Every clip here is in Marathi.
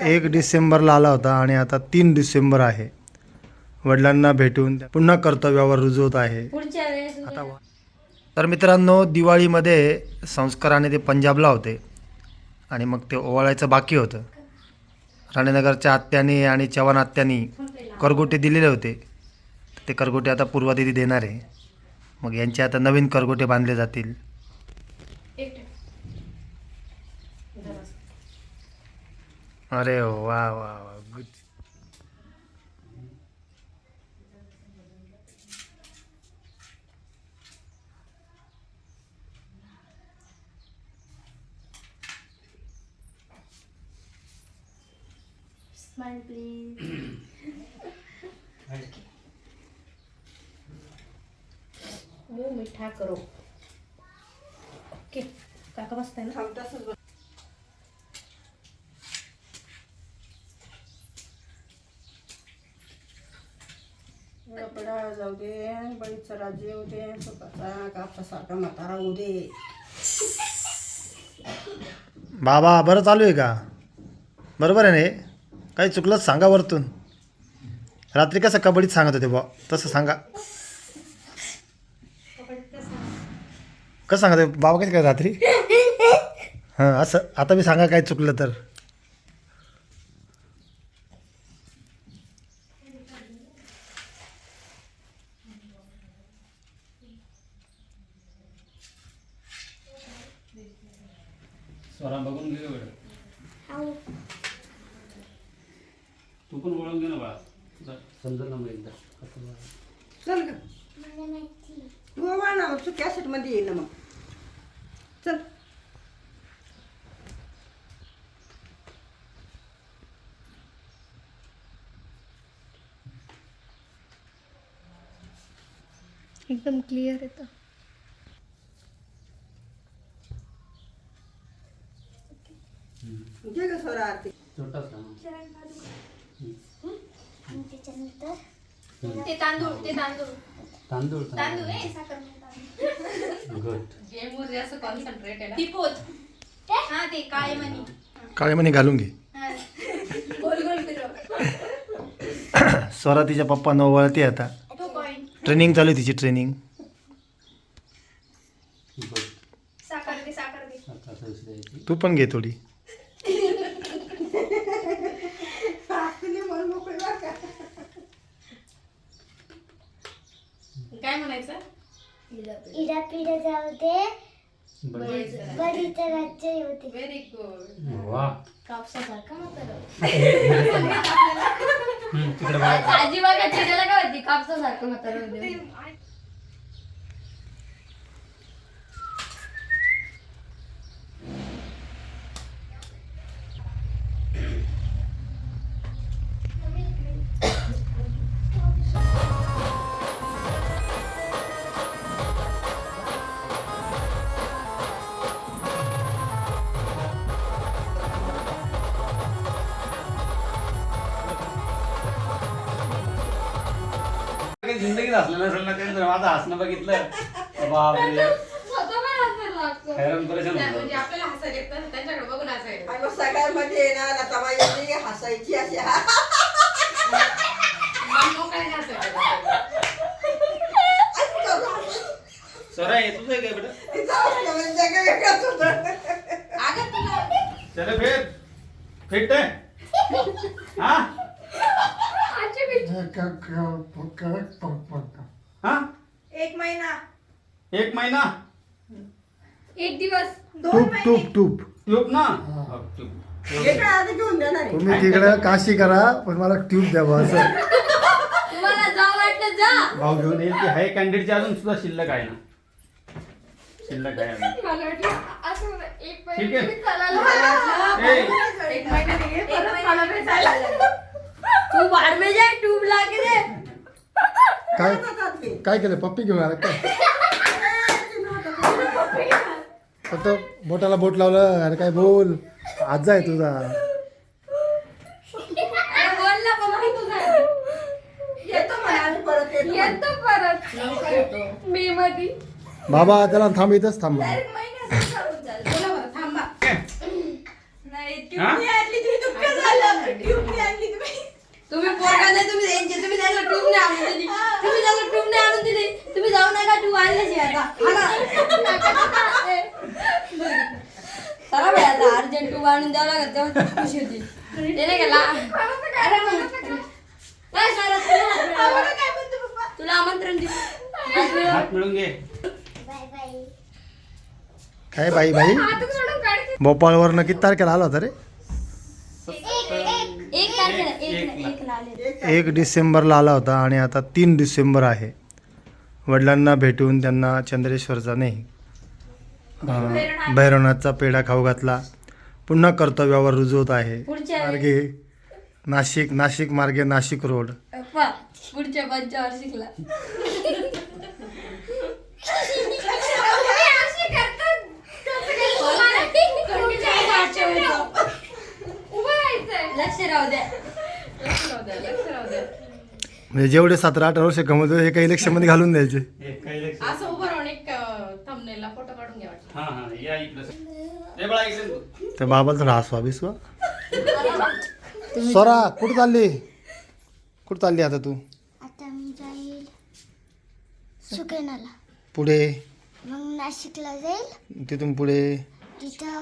एक डिसेंबरला आला होता आणि आता तीन डिसेंबर आहे. वडिलांना भेटून पुन्हा कर्तव्यावर रुजू होत आहे आता तर मित्रांनो दिवाळीमध्ये संस्काराने ते पंजाबला होते आणि मग ते ओवाळायचं बाकी होतं. राणीनगरच्या आत्यानी आणि चव्हाण आत्यानी करगोटे दिलेले होते. ते करगोटे आता पूर्वादिदी देणार. आहे मग यांचे आता नवीन करगोटे बांधले जातील. अरे वा वा वा गुड स्माइल प्लीज मुंह मीठा करो. ओके काका बसताय ना? कपडा जाऊ दे बळीचं राज्य येऊ दे स्वतःचा म्हातारा होऊ दे. बाबा बरं चालू आहे का? बरोबर आहे ना हे? काही चुकलंच सांगा वरतून. रात्री कसं कबड्डीत सांगत होते बा तसं सांगा. कसं सांगत होते? बाबा कसं काय रात्री? हां असं. आता मी सांगा काय चुकलं तर. स्वरा बघून घे एवढं तू पण वळून घे ना बाळा. समजा ना मग एकदा. चल ग. तू आवा ना मग तू कॅसेटमध्ये येईल ना मग. चल. एकदम क्लिअर येतं घे ग स्वरा आरती छोटाच का ते तांदूळ ते तांदूळ. तांदूळ तांदूळ. आहे साखर नाही तांदूळ. गुड. ती पोत. हा ते काळे मणी काळे घालून घे. हा. गोल गोल फिरव. स्वरा तिच्या पप्पांना ओवाळते आता. तो ट्रेनिंग चालू आहे तिची ट्रेनिंग. गुड. साखर दे साखर दे. आता आता दुसरी द्यायची तू पण घे थोडी आरतीने मन मोकळी बरं का काय म्हणायचं? इडा पिढा जाऊ दे बरं. बळीचं राज्य येऊ दे व्हेरी गुड वा. कापसासारखं म्हातारं हम्म, तिकडे बघा. आजी बघा चिडायला काय होती कापसासारखं म्हातारं होते काही जिंदगीत हसलं नसेल ना तर माझं हसणं बघितलं बापरे. हैराण परेशान म्हणजे होतो आपल्याला हसायला येत नसेल, त्यांच्याकडे बघून हसायला आणि मग सगळ्यांमध्ये आहे ना लताबाई यांनी हसायची अशी मन मोकळ्याने हे तुझं आहे काय बेटा? जग वेगळंच होतं. अगं तुला चले फिर फिट आहे. हा? आजी बी- एक महिना एक महिना? एक दिवस. दोन महिने. टूप टूप. ट्यूब ना? हो, ट्यूब. काय आता घेऊन देणार आहे. तुम्ही तिकडं काशी करा पण मला ट्यूब द्या बा असं. तुम्हाला जा वाटलं जा. भाऊ घेऊन येईल की हाय कॅन्डिडेटची अजून सुद्धा शिल्लक आहे ना. शिल्लक आहे अजून. मला वाटलं असं एक ठीक आहे. महिने चालायला ए, एक महिन्याने ये, एक परत महिन्याने मला भेटायला. तू बाहेर में जाए ट्यूब लाके दे काय. काय केलं? पप्पी घेऊन आला काय फक्त बोटाला बोट लावलं. अरे काय बोल? आजा आहे तुझा. येतो परत मे बाबा त्याला थांब इथंच थांब. बोला बरं, थांबा. नाही हा? ती आतली ती दुःख झालं. तुम्ही पोरगा नाही तुम्ही यांचे तुम्ही त्याला टूब नाही आणून दिली. तुम्ही त्याला आणून दिली. तुम्ही जाऊ नका टूब आणल्याशी आता. चला बाई आता. अर्जंट आणून द्यावं लागत तेव्हा ती खुशी होती. ते नाही गेला तुला आमंत्रण दिलं. हात मिळाला. हात मिळून घे. बाय बाय काय बाई बाई? भोपाळवरनं किती तारखेला आला होता रे? एक तारखेला एक एक आले एक डिसेंबरला आला होता आणि आता तीन डिसेंबर आहे. वडिलांना भेटून त्यांना चंद्रेश्वरचा नाही. अं, भैरवनाथचा पेढा खाऊ घातला. पुन्हा कर्तव्यावर रुजू होत आहे. पुढच्या मार्गे नाशिक नाशिक मार्गे नाशिक रोड. पा पुढच्या पंचावर शिकला. लक्ष राहू द्या. लक्ष राहू द्या, लक्ष राहू द्या. म्हणजे जेवढे सतरा अठरा वर्ष कमवतो हे काही इलेक्शनमध्ये घालून द्यायचे. एक काही लक्ष असं उभं हा हा या इकडे रे बाळा इकडे तू. त्या बाबाला थोडा हसवा बिसवा स्वरा कुठं चालली? कुठं चालली आता तू? आता मी जाईल सुकेनाला पुढे? मग नाशिकला जाईल. तिथून पुढे? तिथं.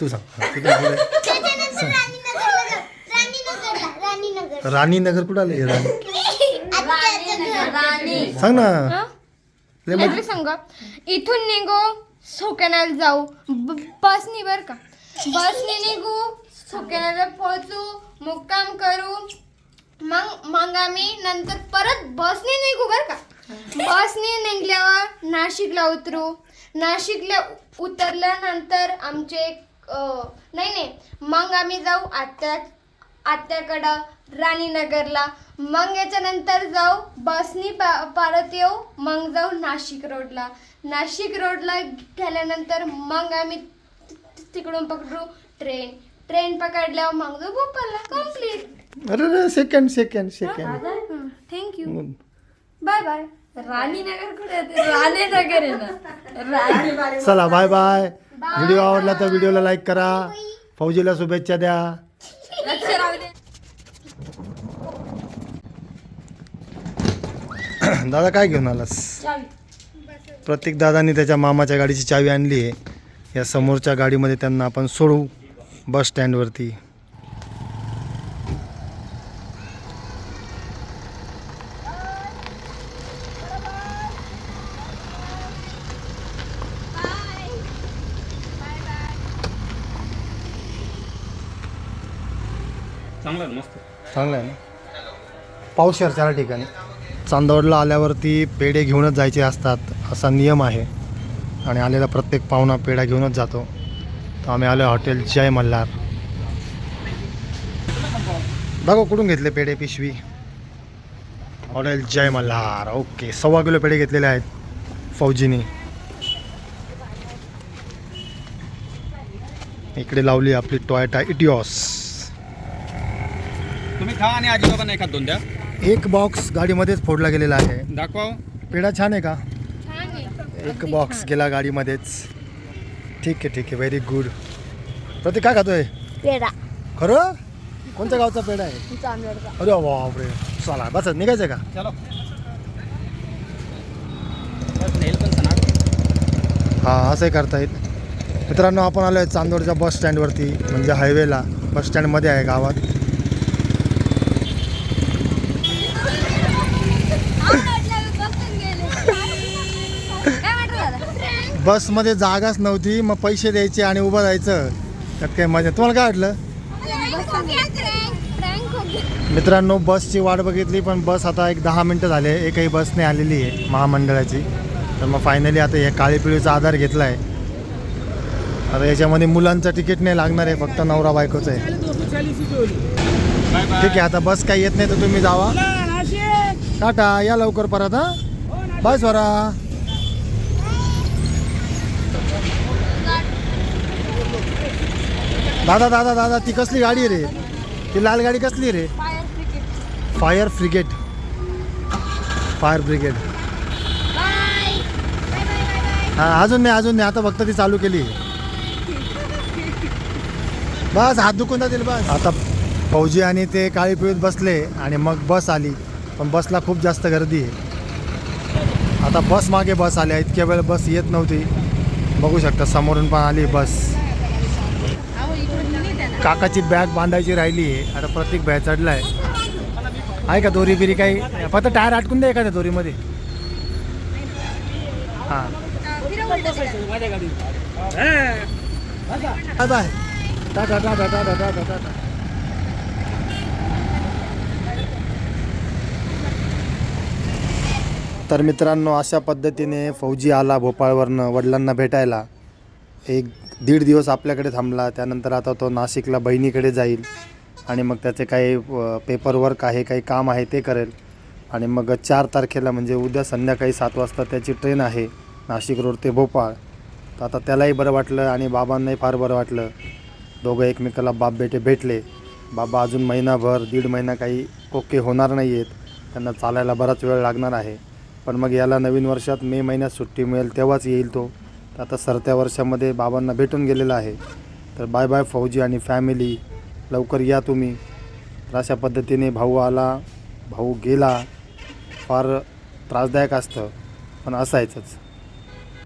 तू सांग हा, तिथून पुढे? त्याच्यानंतर राणीनगरला जाऊ राणीनगरला राणीनगर. राणीनगर कुठं आले? राणी आत्याचं घर. राणी सांग ना. लय संग इथून निघू सोक्यानाला जाऊ. ब- बसनी बर का? बसने निघू सोक्यानाला पोहोचू मुक्काम करू. मग मग आम्ही नंतर परत बसने निघू बर का? बसने निघल्यावर नाशिकला उतरू. नाशिकला उ- उतरल्यानंतर आमचे एक, अं, नाही नाही. मग आम्ही जाऊ आत्या आत्याकडं. राणीनगरला. मग याच्यानंतर जाऊ बसनी पा परत येऊ मग जाऊ नाशिक रोडला. नाशिक रोडला गेल्यानंतर मग आम्ही तिकडून पकडू ट्रेन. ट्रेन पकडल्यावर मग जाऊ भोपाळला. कंप्लीट अरे second second second thank you bye bye Raninagar कुठे येते राणीनगर आहे ना? राणी चला बाय बाय व्हिडिओ आवडला तर व्हिडिओला लाईक करा. फौजीला शुभेच्छा द्या लक्ष राहू द्या दादा काय घेऊन आलास? प्रत्येक दादानी त्याच्या मामाच्या गाडीची चावी आणली आहे. या समोरच्या गाडीमध्ये त्यांना आपण सोडू बस स्टँडवरती चांगलं आहे ना, मस्त. चांगलं आहे ना? पाऊस शहर चार ठिकाणी. चांदवडला आल्यावरती पेढे घेऊनच जायचे असतात असा नियम आहे. आणि आलेला प्रत्येक पाहुणा पेढा घेऊनच जातो. तर आम्ही आलो हॉटेल जय मल्हार. बघा कुठून घेतले पेढे पिशवी. हॉटेल जय मल्हार. ओके सव्वा किलो पेढे घेतलेले आहेत फौजीनी. इकडे लावली आपली टॉयटा इटिओस. तुम्ही खा आणि आजीबाबांना एखाद दोन द्या. एक बॉक्स गाडीमध्येच फोडला गेलेला आहे. दाखवा. पेढा छान आहे का? छान आहे. एक बॉक्स गेला गाडीमध्येच. ठीक आहे ठीक आहे. व्हेरी गुड प्रतीक काय खातोय? पेढा. खरं? कोणत्या गावचा पेढा आहे? अरे बापरे. चला बस निघायचं का? हा असंही करता येईल मित्रांनो आपण आलो आहे चांदोडच्या बस स्टँडवरती म्हणजे हायवेला बस स्टँडमध्ये आहे गावात. बसमध्ये जागाच नव्हती मग पैसे द्यायचे आणि उभं राहायचं. त्यात काही मजा तुम्हाला काय वाटलं? मित्रांनो बसची वाट बघितली पण बस आता एक दहा मिनटं झाले. एकही बस नाही आलेली आहे महामंडळाची. तर मग फायनली आता हे काळी पिळीचा आधार घेतला आहे आता याच्यामध्ये मुलांचं तिकीट नाही लागणार आहे फक्त नवरा बायकोचं आहे. ठीक आहे आता बस काही येत नाही तर तुम्ही जावा. टाटा या लवकर परत हा. बाय स्वरा. दादा दादा दादा ती कसली गाडी रे? ती लाल गाडी कसली रे? फायर फ्रिगेट फायर ब्रिगेड हा अजून नाही अजून नाही. आता फक्त ती चालू केली. बस हात दुखून जातील बस. आता फौजी आणि ते काळी पिळीत बसले आणि मग बस आली. पण बसला खूप जास्त गर्दी आहे. आता बस मागे बस आल्या. इतक्या वेळ बस येत नव्हती. बघू शकता समोरून पण आली बस. काकाची बॅग बांधायची राहिली आहे. आता प्रत्येक बॅग चढला आहे आहे का दोरी बिरी काही? फक्त टायर अटकून द्या एखाद्या दोरीमध्ये. हां. Bye bye tata tata tata tata tata. तर मित्रांनो अशा पद्धतीने फौजी आला भोपाळवरनं वडिलांना भेटायला. एक दीड दिवस आपल्याकडे थांबला त्यानंतर आता तो नाशिकला बहिणीकडे जाईल आणि मग त्याचे काही पेपर वर्क आहे काही काम आहे ते करेल. आणि मग चार तारखेला म्हणजे उद्या संध्याकाळी सात वाजता त्याची ट्रेन आहे नाशिक रोड ते भोपाळ. तर आता त्यालाही बरं वाटलं आणि बाबांनाही फार बरं वाटलं. दोघं एकमेकाला बाप बेटे भेटले. बाबा अजून महिनाभर दीड महिना काही ओके होणार नाही आहेत त्यांना चालायला बराच वेळ लागणार आहे. पण मग याला नवीन वर्षात मे महिन्यात सुट्टी मिळेल तेव्हाच येईल तो. तर आता सरत्या वर्षामध्ये बाबांना भेटून गेलेलं आहे. तर बाय बाय फौजी आणि फॅमिली लवकर या तुम्ही. तर अशा पद्धतीने भाऊ आला भाऊ गेला फार त्रासदायक असतं पण असायचंच.